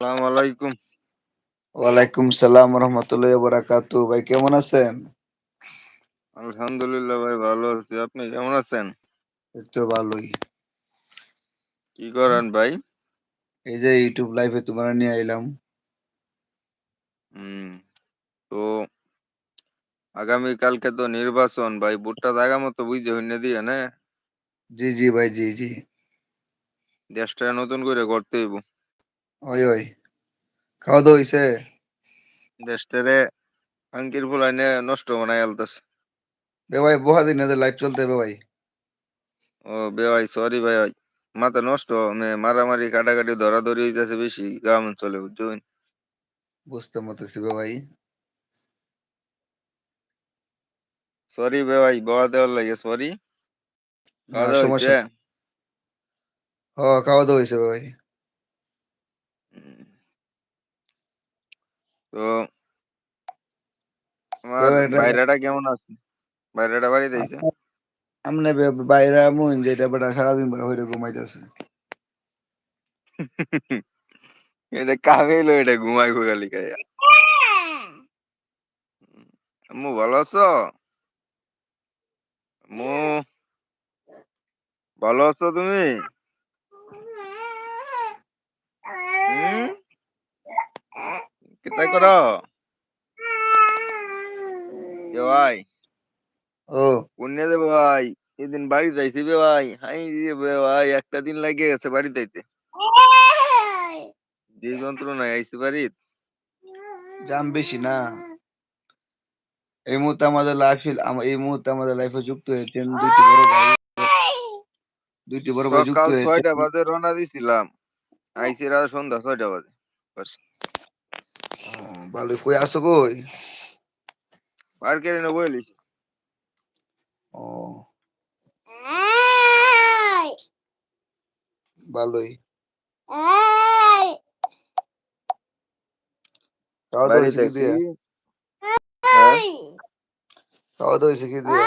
আলাইকুম। ওয়ালাইকুম সালাম রহমতুল্লাহ বরাকাতু ভাই কেমন আছেন? আলহামদুলিল্লাহ ভাই ভালো আছি। আপনি কেমন আছেন? ভালোই। কি করেন ভাই? এই যে ইউটিউব লাইভে তোমার নিয়ে আইলাম। হুম তো আগামী কালকে তো নির্বাচন ভাই ভোটটা জায়গা মতো বুঝে হইনে দিয়ে না? জি জি ভাই জি জি। দেশটা নতুন করে করতে হইব। ওই ওই। খাওয়া দাওয়া হইছে? দেশটারে আঙ্কির ফুলাইনে নষ্ট বানাই আলতাছে। বে ভাই বহু দিন লাইভ চলতে হবে ভাই। ও বে ভাই সরি ভাই ভাই মাথা নষ্ট মে মারামারি কাটাকাটি ধরাধরি হইতেছে বেশি গ্রাম অঞ্চলে বুঝছেন বুঝতে মতেছি বে ভাই। সরি বে ভাই বয়া দেওয়ার লাগে সরি খাওয়া দাওয়া হইছে? হ খাওয়া দাওয়া হইছে বে ভাই। তো আমার বাইরেটা কেমন আছে? বাইরেটা বাড়িতে আইছে আমনে বাইরে মন যেটা বেটা সারাদিন বেটা হইরে ঘুমাইতেছে। এটা এটা ঘুমাইবো খালি খাইয়া? আম্মু ভালো আছো? আম্মু ভালো আছো তুমি হুম কিতা করো কে ভাই ও পুণ্যে দে ভাই এদিন বাড়ি যাইছি বে ভাই হাই রে বে ভাই একটা দিন লাগে গেছে বাড়ি যাইতে যে যন্ত্রণায় আইছি বাড়ি জাম বেশি না এই মুহূর্তে আমাদের লাইফ এই মুহূর্তে আমাদের লাইফে যুক্ত হয়েছেন দুইটি বড় ভাই দুইটি বড় ভাই যুক্ত হয়েছে ছয়টা বাজে রওনা দিছিলাম আইসি রাত সন্ধ্যা ছয়টা বাজে বাস ভালো কই আসো কই পার্কের এনে বইলি ও ভালোই খাওয়া দাওয়া কি দিয়ে খাওয়া দাওয়া কি দিয়ে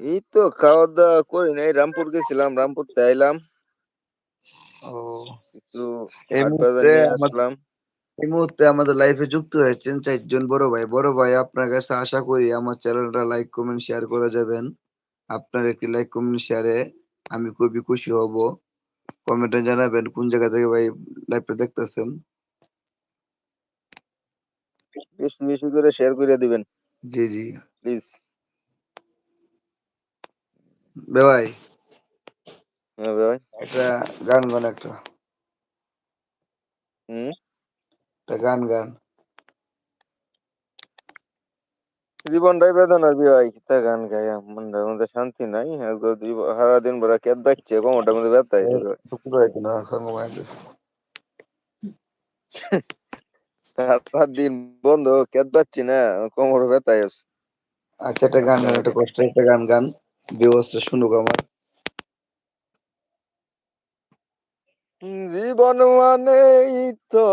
এই তো খাওয়া দাওয়া করি নাই রামপুর গেছিলাম রামপুর তে আইলাম ও এই মুহূর্তে আমার- আসলাম এই মুহূর্তে আমাদের লাইফে যুক্ত হয়েছেন চারজন বড় ভাই। বড় ভাই আপনার কাছে আশা করি আমার চ্যানেলটা লাইক কমেন্ট শেয়ার করে যাবেন। আপনার একটি লাইক কমেন্ট শেয়ারে আমি খুবই খুশি হব। কমেন্টে জানাবেন কোন জায়গা থেকে ভাই লাইভটা দেখতেছেন। বেশি বেশি করে শেয়ার করে দিবেন। জি জি। প্লিজ ভাই। হ্যাঁ ভাই। একটা গান গান একটা। হুম? একটা গান গান। জীবনটাই বেদনার ভাই কিতা গান গায়া মনটার মধ্যে শান্তি নাই সারা দিন ভরা কেদ দেখছে কোমরটার মধ্যে ব্যথা পাঁচ দিন বন্ধ কেদ পাচ্ছি না কোমর ব্যথা আছে আচ্ছা একটা গান গান একটা কষ্ট একটা গান গান। বিবস্ত্র শুনুক আমার। জীবন মানেই তো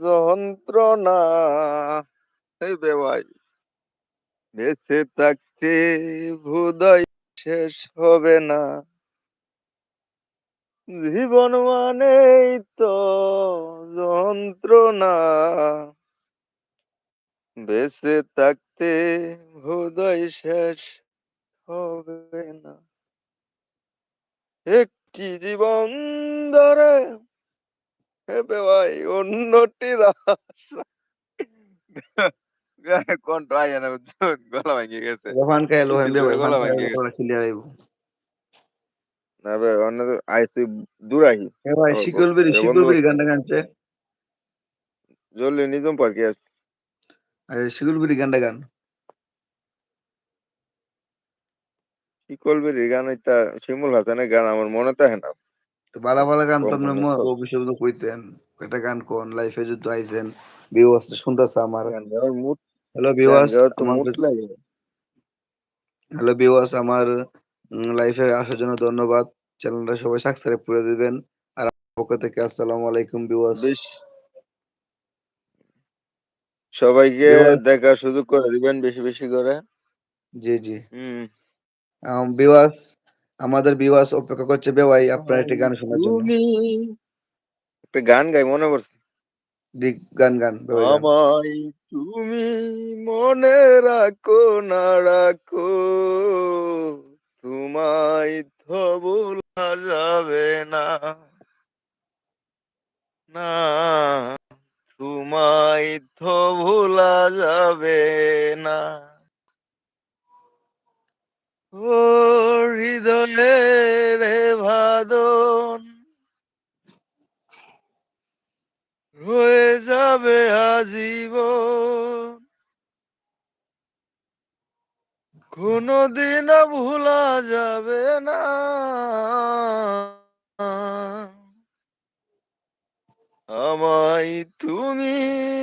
যন্ত্রণা। এই বেওয়াই বেঁচে থাকতে ভুদয় শেষ হবে না। জীবন মানেই তো যন্ত্রণা। বেঁচে থাকতে ভুদয় শেষ হবে না। একটি জীবন ধরে ভাই অন্যটির আশা কণ্ঠ আয় না গলা গেছে। লোহান খায় লোহান মিছিল বে করে ভাই গলা ফান গেছে। ক্লিয়ার আইব। না ভাই অন্য আইসি দূরাহি। এ ভাই আবার শিকল বল। বেরি এ শিকল বন্ধু বেরি গানটা গানছে। জলদি নিজম পার্কে আছে আচ্ছা গানটা গান। শিকলবেরি গান এটা শিমুল হাসানের গান আমার মনে থাকে না। তো বালা বালা গান তো। অবশ্যই তো কইতেন একটা গান কোন লাইফে যদি আইছেন বিবস্ত্র শুনতেছে আমার। হ্যালো লাগে। হ্যালো বিওয়াস আমার লাইফে আসার জন্য ধন্যবাদ। চ্যানেলটা সবাই সাবস্ক্রাইব করে দিবেন। আর পক্ষ থেকে আসসালামু আলাইকুম বেশ। সবাইকে দেখার সুযোগ করে দিবেন বেশি বেশি করে। জি জি। হুম। বিওয়াস আমাদের বিওয়াস অপেক্ষা করছে বে ভাই আপনার একটি গান শোনার জন্য। একটা গান গাই মনে পড়ছে? গান গান গান। আমায় তুমি মনে রাখো না রাখো তোমায় তো ভোলা যাবে না। না তোমায় তো ভোলা যাবে না। ও হৃদয়ের ভাদন। রয়ে যাবে আজীবন। কোনদিন ভোলা যাবে না। আমায় তুমি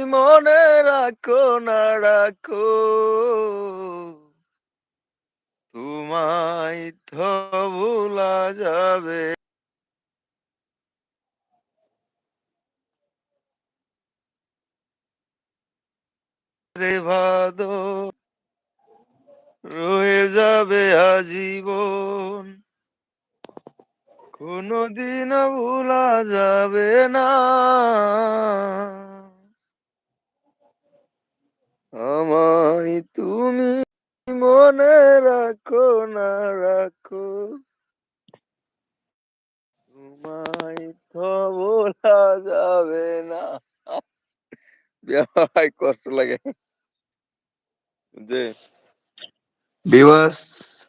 মনে রাখো না রাখো। তোমায় তো ভোলা যাবে। রে ভাদো রয়ে যাবে আজীবন। কোনদিন ভোলা যাবে না। আমায় তুমি মনে রাখো না রাখো। তোমায় তো ভোলা যাবে না। ভাই কষ্ট লাগে। যে বিবাস,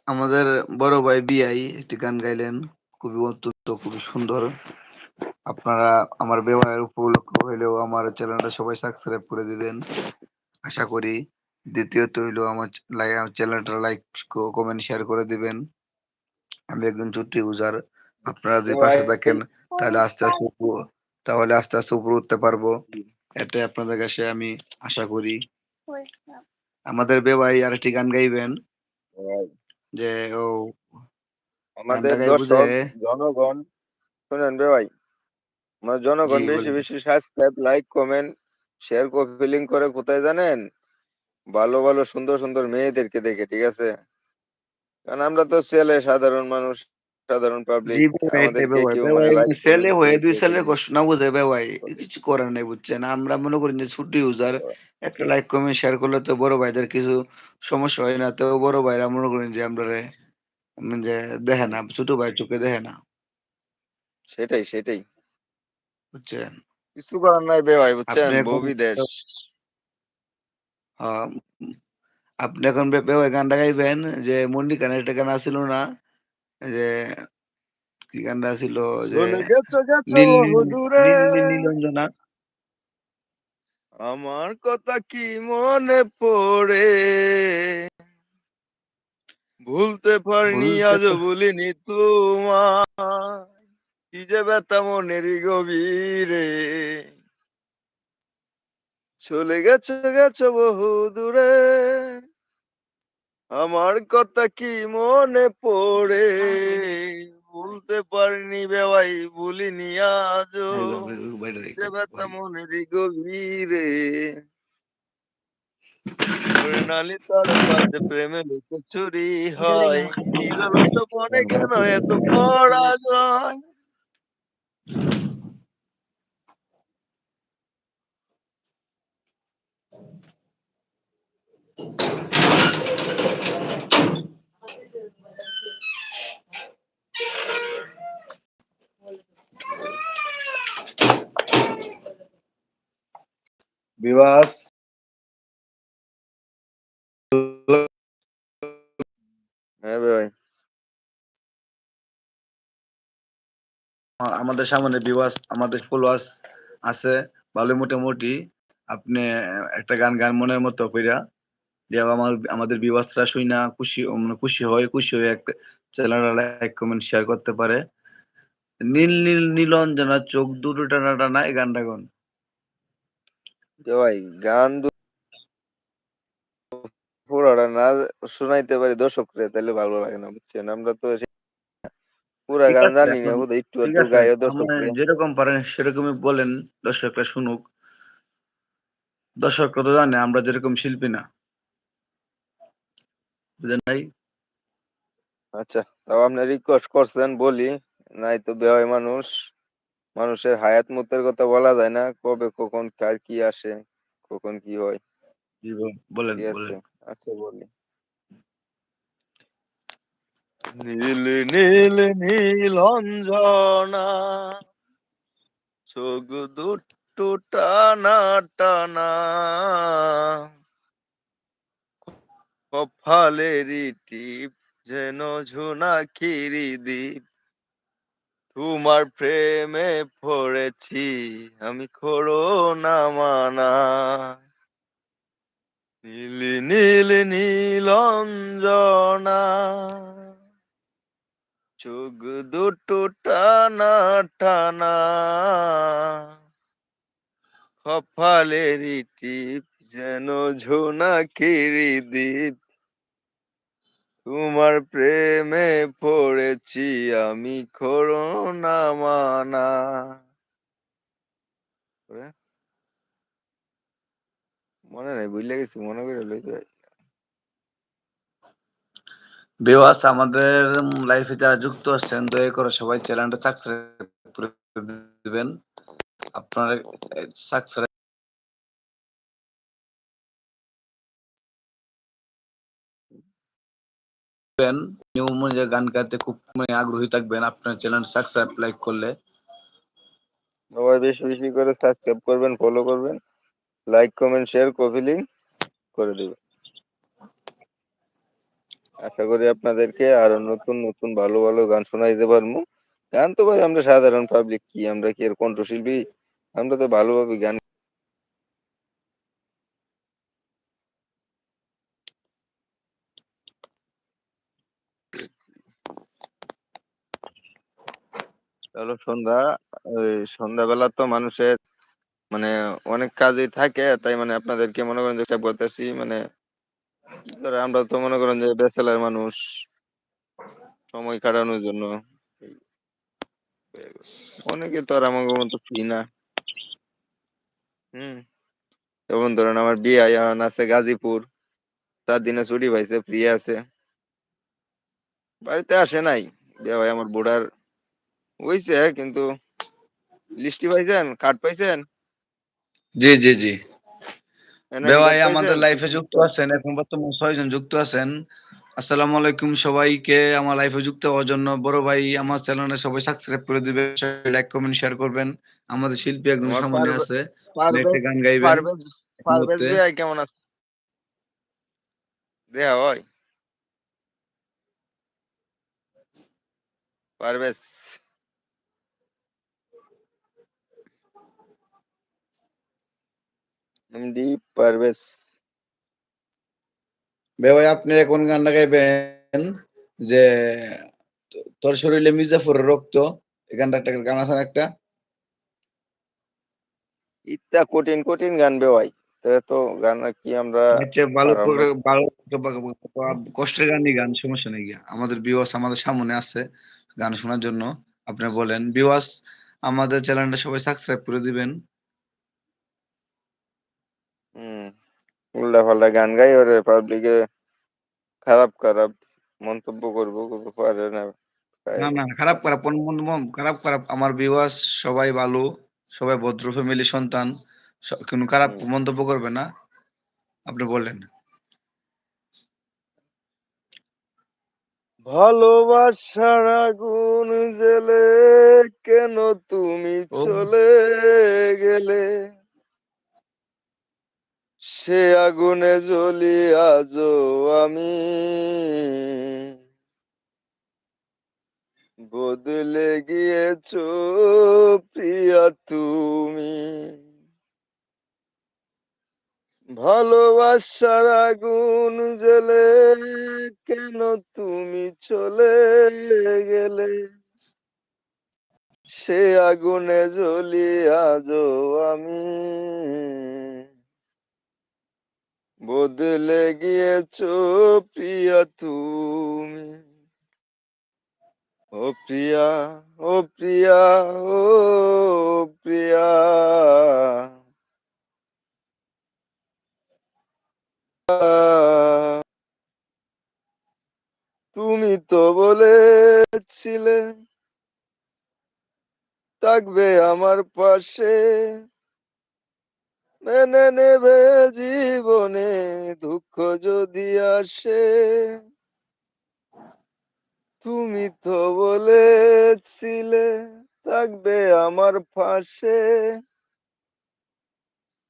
আমাদের বড় ভাই বিআই একটি গান গাইলেন। খুবই অত্যন্ত, খুবই সুন্দর। আপনারা আমার বিবাহের উপলক্ষ হইলেও আমার চ্যানেলটা সবাই সাবস্ক্রাইব করে দিবেন। আশা করি দ্বিতীয়ত হইল আমার চ্যানেলটা লাইক কমেন্ট শেয়ার করে দিবেন। আমি একজন ছোট্ট ইউজার আপনারা যদি পাশে থাকেন তাহলে আস্তে আস্তে তাহলে আস্তে আস্তে উপরে উঠতে পারব। এটাই আপনাদের কাছে আমি আশা করি। আমাদের বেবাই আরেকটি গান গাইবেন। যে ও আমাদের জনগণ শুনেন বে ভাই। আমার জনগণ বেশি। বেশি subscribe like comment share copy link করে কোথায় জানেন? ভালো ভালো সুন্দর সুন্দর মেয়েদেরকে দেখে ঠিক আছে? কারণ আমরা তো ছেলে সাধারণ মানুষ সাধারণ পাবলিক মানে ছেলে হয়ে দুই ছেলে কষ্ট না বুঝে ভাই কিছু করার নেই বুঝছেন? আমরা মনে করি যে ছোট ইউজার একটা লাইক কমেন্ট শেয়ার করলে তো বড় ভাইদের কিছু সমস্যা হয় না তো বড় ভাইরা মনে করেন যে আমরা যে দেখে না ছোট ভাই চোখে দেখে না। সেটাই সেটাই। বুঝছেন? কিছু করার নাই বে ভাই বুঝছেন বিদেশ। আহ, আপনি এখন ভাই গানটা গাইবেন যে মন্ডি গানের একটা গান আছিল না? যে কি গানটা ছিল যে নীলঞ্জনা আমার কথা কি মনে পড়ে? ভুলতে পারিনি আজ বলিনি তোমার কি যে ব্যথা মনের গভীরে। চলে গেছো গেছো বহু দূরে। আমার কথা কি মনে পড়ে? ভুলতে পারিনি বেওয়াই ভুলিনি আজও। এই বাবা, ওই বাইরে রেখে যে দাও, ব্যথা ভাই। মনের গভীরে। মৃণালী তার পাশে প্রেমে চুরি হয়। মনে কেন এত পরাজয়? হ্যাঁ ভাই। আমাদের সামনে বিবাস আমাদের ফলোয়ার্স আছে। ভালো মোটামুটি। আপনি একটা গান গান মনের মতো কইরা যে আমার আমাদের বিবাসরা শুই না খুশি মানে খুশি হয় খুশি হয়ে একটা চ্যানেলটা লাইক কমেন্ট শেয়ার করতে পারে। নীল নীল নীলঞ্জনা চোখ দুটো টানা টানা এই গানটা গান। ভাই গান দু- পুরাটা না শোনাইতে পারি দর্শকরে তাহলে ভালো লাগে না বুঝছেন? আমরা তো পুরা গান জানি না বোধহয় একটু একটু গায়ে আপনি দর্শকরে যেরকম পারেন সেরকমই বলেন দর্শকরা শুনুক। দর্শকরা তো জানে আমরা যেরকম শিল্পী না। বুঝেন নাই? আচ্ছা তাও আপনি রিকোয়েস্ট করছেন বলি নাই তো বেওয়াই মানুষ। মানুষের হায়াত মতের কথা বলা যায় না। কবে কখন কার কি আসে কখন কি হয়। বলেন বলেন। আচ্ছা বলি। নীল নীল নীল অঞ্জনা চোখ দুটো টানা টানা কপালেরই টিপ যেন ঝুনা খিরি দ্বীপ তোমার প্রেমে পড়েছি, আমি করোনা মানা। নীল নীল নীল অঞ্জনা। চোখ দুটো টানা টানা। কপালেরই টিপ যেন ঝোনাকিরি দ্বীপ তোমার প্রেমে পড়েছি আমি করোনা মানা। মনে নাই বুঝলে গেছি মনে করে লইতে আমাদের লাইফে যারা যুক্ত আছেন, দয়া করে সবাই চ্যানেলটা সাবস্ক্রাইব করে দিবেন। আপনার সাবস্ক্রাইব নিউ মনে গান গাইতে খুব মানে আগ্রহী থাকবেন, আপনার চ্যানেল সাবস্ক্রাইব লাইক করলে। সবাই বেশি বেশি করে সাবস্ক্রাইব করবেন ফলো করবেন like comment share copy link করে দিবেন। আশা করি আপনাদেরকে আরও নতুন নতুন, ভালো ভালো গান শোনাইতে পারব। গান তো ভাই আমরা সাধারণ পাবলিক কি? আমরা কি এর কণ্ঠশিল্পী? আমরা তো ভালোভাবে গান হলো সন্ধ্যা, ওই সন্ধ্যাবেলা তো মানুষের মানে অনেক কাজই থাকে, তাই মানে আপনাদেরকে মনে করেন যে বলতেছি মানে আমরা তো মনে করেন যে মানুষ, সময় কাটানোর জন্য। অনেকে তো আর আমার মতো ফ্রি না। হম, যেমন ধরেন আমার বিয়ে এখন আছে গাজীপুর চার দিনে ছুটি পাইছে ফ্রি আছে। বাড়িতে আসে নাই ভাই আমার বুড়ার হইছে কিন্তু লিস্টি পাইছেন কার্ড পাইছেন? জি জি জি। ভাই card আমাদের লাইফে যুক্ত আছেন এখন বর্তমানে ছয়জন যুক্ত আছেন। আসসালামু আলাইকুম সবাইকে আমার লাইফে যুক্ত হওয়ার জন্য বড় ভাই আমার চ্যানেলে সবাই সাবস্ক্রাইব করে দিবে লাইক কমেন্ট শেয়ার করবেন। আমাদের শিল্পী একজন সামনে আছে গান গাইবেন পারভেজ পারভেজ ভাই কেমন আছে? দেয়া হয় পারভেজ এমডি পারভেজ। ভাই আপনি এখন গানটা গাইবেন? যে তোর শরীরে মির্জাফরের রক্ত এই গানটা একটা গান আছে একটা? ইত্যা কঠিন কঠিন গান বে ভাই। তা গান কি আমরা ভালো ভালো কষ্টের গানই গান সমস্যা নেই আমাদের বিওয়াস আমাদের সামনে আছে গান শোনার জন্য। আপনি বলেন বিওয়াস আমাদের চ্যানেলটা সবাই সাবস্ক্রাইব করে দিবেন। হুম উল্টা পাল্টা গান গাই ওরে পাবলিকে খারাপ খারাপ মন্তব্য করব পারে না তাই না না খারাপ খারাপ মন মন খারাপ খারাপ। আমার বিওয়াস সবাই ভালো সবাই ভদ্র ফ্যামিলি সন্তান স- কোনো খারাপ হুম। মন্তব্য করবে না। আপনি বলেন। ভালোবাসার আগুন জেলে কেন তুমি ও। চলে গেলে? সে আগুনে জ্বলি আজও আমি। বদলে গিয়েছ প্রিয়া তুমি। ভালোবাসার আগুন জ্বলে কেন তুমি চলে গেলে? সে আগুনে জ্বলি আজও আমি। বদলে গিয়েছ প্রিয়া তুমি। ও প্রিয়া ও প্রিয়া ও প্রিয়া। তুমি তো বলেছিলে, থাকবে আমার পাশে। মেনে নেবে জীবনে দুঃখ যদি আসে। তুমি তো বলেছিলে থাকবে আমার পাশে।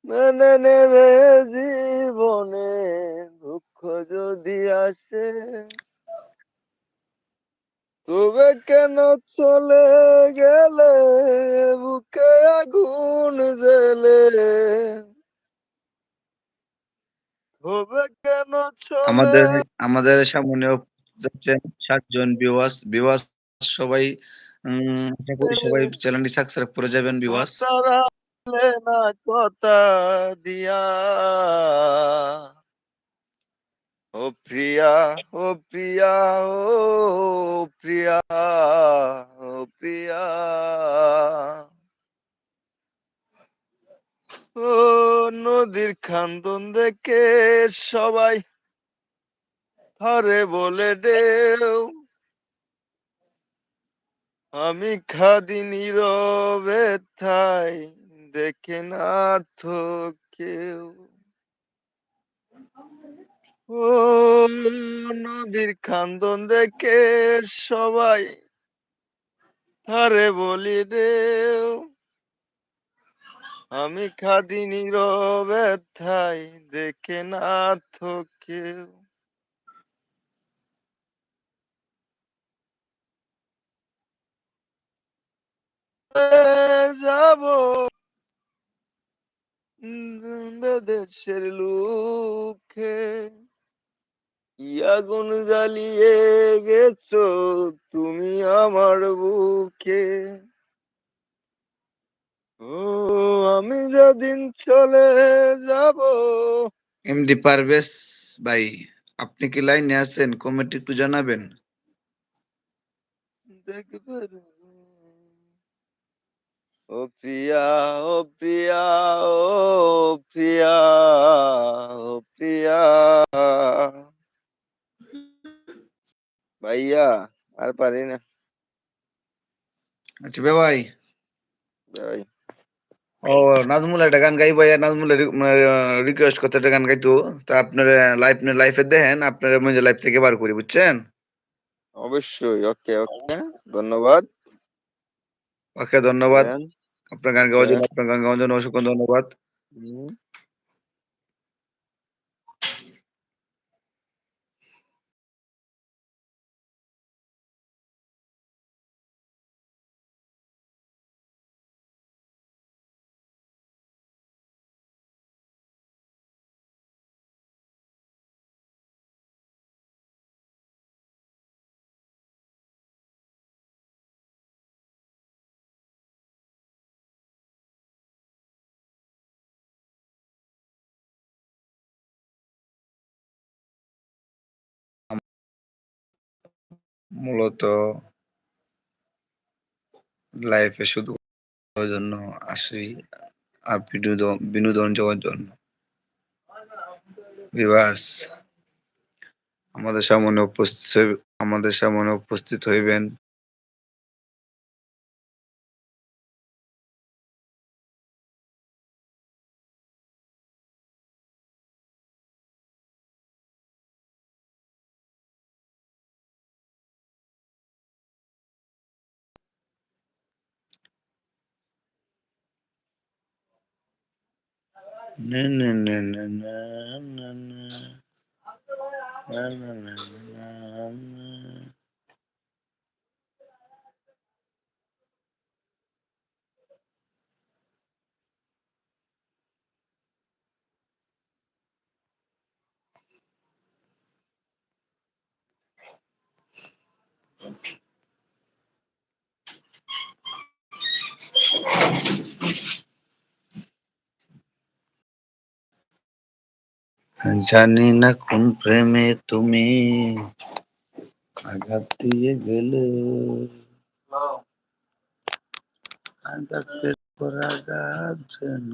মেনে নেবে জীবনে দুঃখ যদি আসে। তবে কেন চলে গেলে বুকে আগুন জেলে তবে কেন চলে আমাদের আমাদের সামনে যাচ্ছেন সাতজন বিওয়াস বিওয়াস সবাই আশা করি সবাই চ্যানেলটি সাবস্ক্রাইব করে যাবেন বিওয়াস না কথা দিয়া। ও প্রিয়া ও প্রিয়া ও প্রিয়া ও প্রিয়া। ও নদীর খান্দন দেখে সবাই ধরে বলে ডেউ আমি খাদি নীরবে থাই, দেখে না তো কেউ। ও নদীর খান্দন দেখে সবাই আরে বলি রে আমি খাদি নীরবে থাই দেখে না তো কেউ। যাব? দেশের লুকে। কি আগুন জ্বালিয়ে গেছো তুমি আমার বুকে? ও আমি যেদিন চলে যাব। এমডি পারভেজ ভাই আপনি কি লাইনে আছেন? কমেন্ট একটু জানাবেন। দেখবে ও প্রিয়া ও প্রিয়া ও প্রিয়া ও প্রিয়া। ভাইয়া আর পারি না। আচ্ছা বে ভাই। ভাই। ও নাজমুল একটা গান গাই ভাইয়া নাজমুল রিকোয়েস্ট করতে একটা গান গাইতো। তা আপনার লাইফ লাইফে দেখেন আপনার মধ্যে লাইফ থেকে বার করি বুঝছেন? অবশ্যই ওকে ওকে ধন্যবাদ। ওকে ধন্যবাদ। আপনার গান গাওয়ার জন্য। আপনার গান গাওয়ার জন্য অসংখ্য ধন্যবাদ। মূলত লাইফে শুধু জন্য আসি আর বিনোদন বিনোদন যাওয়ার জন্য। বিবাস আমাদের সামনে উপস্থিত আমাদের সামনে উপস্থিত হইবেন। Na na na na na na na. Na na na na na. Thank you. জানি না কোন প্রেমে তুমি আঘাত দিয়ে গেলে আঘাতের পর আঘাত যেন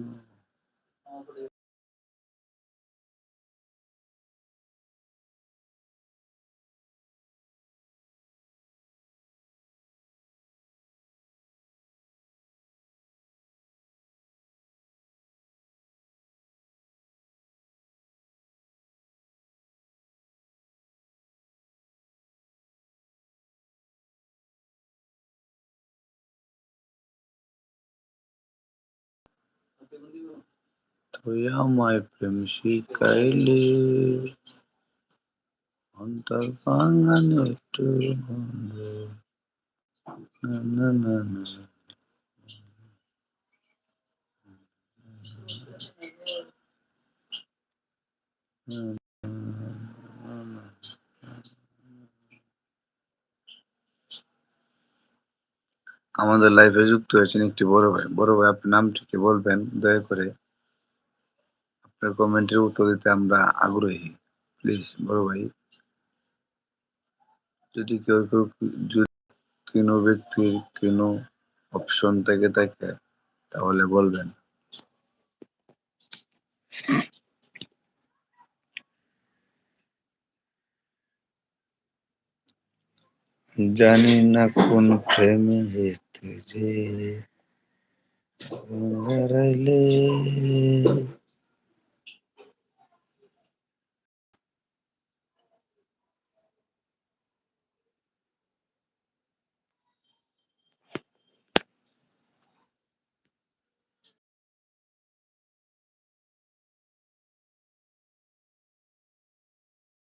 তুই আমায় প্রেম শিখাইলি অন্তর বাঙানি একটু বন্ধু না না না না আমাদের লাইফে যুক্ত হয়েছেন একটি বড় ভাই। বড় ভাই আপনার নামটি কি বলবেন, দয়া করে আপনার কমেন্টের উত্তর দিতে আমরা আগ্রহী। প্লিজ বড় ভাই, যদি কেউ কেউ যদি কোনো ব্যক্তির কোনো অপশন থেকে থাকে, তাহলে বলবেন। জানি না কোন প্রেমে হেতে হারাইলে